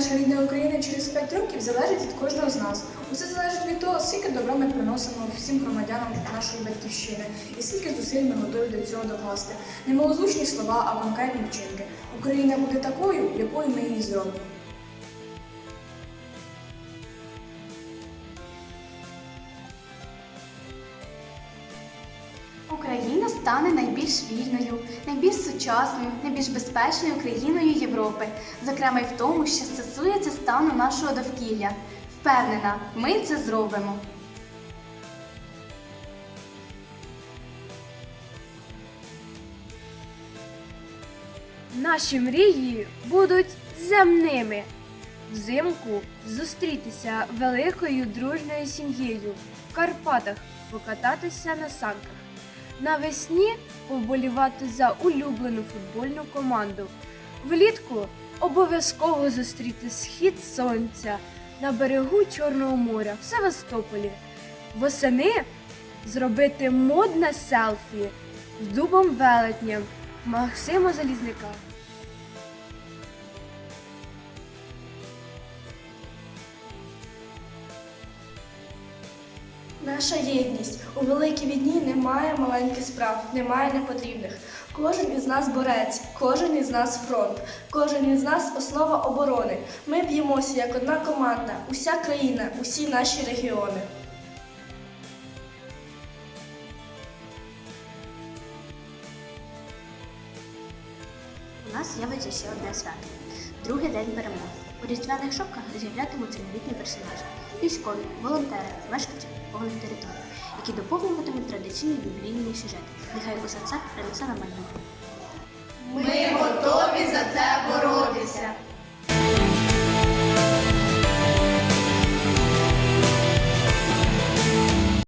наша рідна Україна через 5 років залежить від кожного з нас. Усе залежить від того, скільки добра ми приносимо всім громадянам нашої батьківщини і скільки зусиль ми готові до цього докласти. Не малозвучні слова, а конкретні вчинки. Україна буде такою, якою ми її зробимо. Стане найбільш вільною, найбільш сучасною, найбільш безпечною країною Європи, зокрема й в тому, що стосується стану нашого довкілля. Впевнена, ми це зробимо. Наші мрії будуть земними. Взимку зустрітися великою дружною сім'єю в Карпатах, покататися на санках. Навесні поболівати за улюблену футбольну команду. Влітку обов'язково зустріти схід сонця на берегу Чорного моря в Севастополі. Восени зробити модне селфі з дубом велетням Максима Залізника. Наша єдність у великій війні немає маленьких справ, немає непотрібних. Кожен із нас борець, кожен із нас фронт, кожен із нас основа оборони. Ми б'ємося як одна команда, уся країна, усі наші регіони. У нас з'явиться ще одне свято. Другий день перемоги. У різдвяних шопках з'являтимуться новітні персонажі, військові, волонтери, мешканці повних територій, які доповнюватимуть традиційні біблійні сюжети. Нехай усе це принесе на майбутнє. Ми